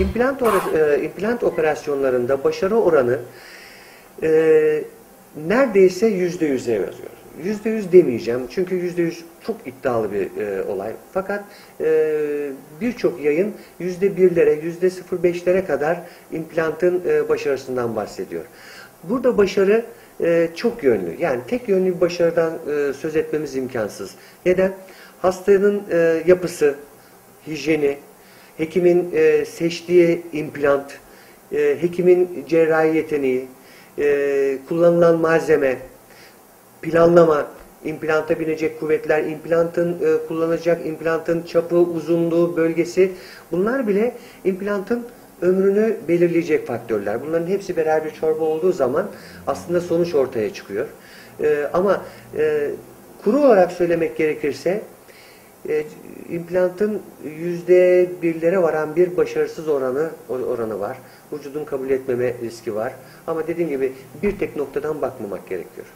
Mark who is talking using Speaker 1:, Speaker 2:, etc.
Speaker 1: implant, e, implant operasyonlarında başarı oranı e, neredeyse yüzde yüze yazıyor. Yüzde yüz demeyeceğim çünkü yüzde yüz çok iddialı bir e, olay. Fakat e, birçok yayın yüzde birlere, yüzde sıfır beşlere kadar implantın e, başarısından bahsediyor. Burada başarı e, çok yönlü. Yani tek yönlü bir başarıdan e, söz etmemiz imkansız. Neden? Hastanın e, yapısı, hijyeni, hekimin e, seçtiği implant, e, hekimin cerrahi yeteneği, e, kullanılan malzeme, planlama, implanta binecek kuvvetler, implantın e, kullanacak implantın çapı, uzunluğu, bölgesi bunlar bile implantın ömrünü belirleyecek faktörler. Bunların hepsi beraber bir çorba olduğu zaman aslında sonuç ortaya çıkıyor. E, ama e, kuru olarak söylemek gerekirse e, implantın yüzde birlere varan bir başarısız oranı oranı var. Vücudun kabul etmeme riski var. Ama dediğim gibi bir tek noktadan bakmamak gerekiyor.